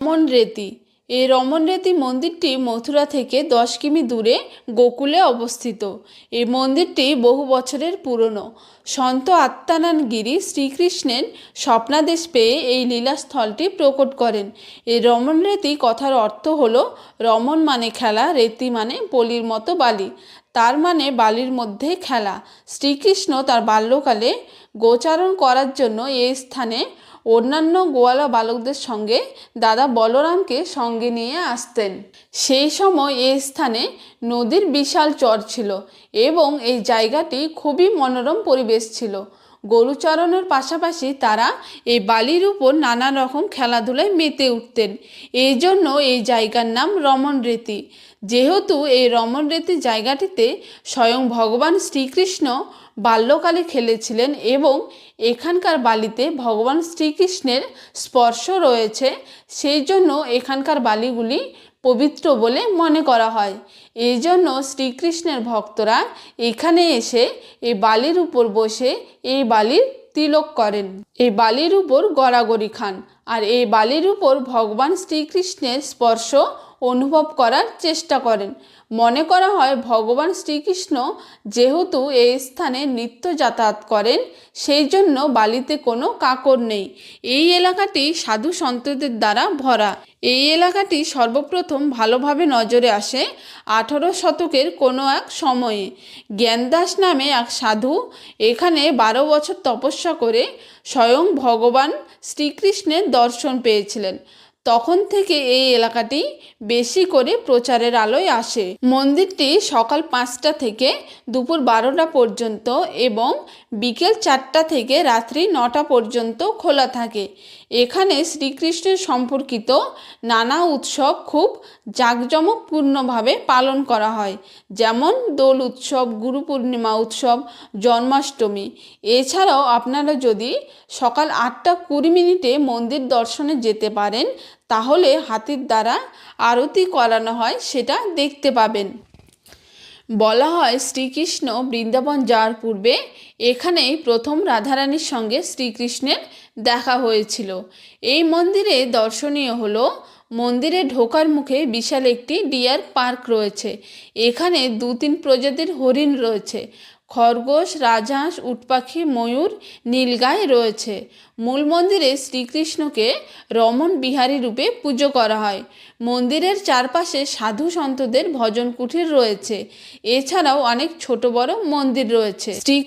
রমন রেতি। এই রমন রেতি মন্দিরটি মথুরা থেকে দশ কিমি দূরে গোকুলে অবস্থিত। এই মন্দিরটি বহু বছরের পুরনো। সন্ত আত্মানান গিরি শ্রীকৃষ্ণের স্বপ্নাদেশ পেয়ে এই লীলাস্থলটি প্রকট করেন। এই রমন রেতি কথার অর্থ হলো রমন মানে খেলা, রেতি মানে পলির মতো বালি। তার মানে বালির মধ্যে খেলা। শ্রীকৃষ্ণ তার বাল্যকালে গোচারণ করার জন্য এই স্থানে অন্যান্য গোয়ালা বালকদের সঙ্গে দাদা বলরামকে সঙ্গে নিয়ে আসতেন। সেই সময় এই স্থানে নদীর বিশাল চর ছিল এবং এই জায়গাটি খুবই মনোরম পরিবেশ ছিল। গরুচরণের পাশাপাশি তারা এই বালির উপর নানা রকম খেলাধুলায় মেতে উঠতেন। এই জন্য এই জায়গার নাম রমন রীতি। যেহেতু এই রমন রীতি জায়গাটিতে স্বয়ং ভগবান শ্রীকৃষ্ণ বাল্যকালে খেলেছিলেন এবং এখানকার বালিতে ভগবান শ্রীকৃষ্ণের স্পর্শ রয়েছে, সেই জন্য এখানকার বালিগুলি পবিত্র বলে মনে করা হয়। এই জন্য শ্রীকৃষ্ণের ভক্তরা এখানে এসে এই বালির উপর বসে এই বালির তিলক করেন। এই বালির উপর গড়াগড়ি খান। আর এই বালির উপর ভগবান শ্রীকৃষ্ণের স্পর্শ অনুভব করার চেষ্টা করেন। মনে করা হয় ভগবান শ্রীকৃষ্ণ যেহেতু এই স্থানে নিত্য যাতায়াত করেন, সেই জন্য বালিতে কোনো কাকর নেই। এই এলাকাটি সাধু সন্তদের দ্বারা ভরা। এই এলাকাটি সর্বপ্রথম ভালোভাবে নজরে আসে আঠারো শতকের কোনো এক সময়ে। জ্ঞানদাস নামে এক সাধু এখানে বারো বছর তপস্যা করে স্বয়ং ভগবান শ্রীকৃষ্ণের দর্শন পেয়েছিলেন। তখন থেকে এই এলাকাটি বেশি করে প্রচারের আলোয় আসে। মন্দিরটি সকাল পাঁচটা থেকে দুপুর বারোটা পর্যন্ত এবং বিকেল চারটা থেকে রাত্রি নটা পর্যন্ত খোলা থাকে। এখানে শ্রীকৃষ্ণের সম্পর্কিত নানা উৎসব খুব জাঁকজমকপূর্ণভাবে পালন করা হয়। যেমন দোল উৎসব, গুরু পূর্ণিমা উৎসব, জন্মাষ্টমী। এছাড়াও আপনারা যদি সকাল আটটা কুড়ি মিনিটে মন্দির দর্শনে যেতে পারেন তাহলে হাতির দ্বারা আরতি করানো হয়, সেটা দেখতে পাবেন। বলা হয় শ্রীকৃষ্ণ বৃন্দাবন যাওয়ার পূর্বে এখানেই প্রথম রাধারানীর সঙ্গে শ্রীকৃষ্ণের দেখা হয়েছিল। এই মন্দিরে দর্শনীয় হলো, মন্দিরে ঢোকার মুখে বিশাল একটি ডিয়ার পার্ক রয়েছে। এখানে দু তিন প্রজাতির হরিণ রয়েছে। খরগোশ, রাজহাঁস, উটপাখি, ময়ূর নীলগায় রয়েছে। মূল মন্দিরে শ্রীকৃষ্ণকে রমণ বিহারী রূপে পুজো করা হয়। মন্দিরের চারপাশে সাধু সন্তদের ভজন কুঠির রয়েছে। এছাড়াও অনেক ছোট বড় মন্দির রয়েছে। শ্রী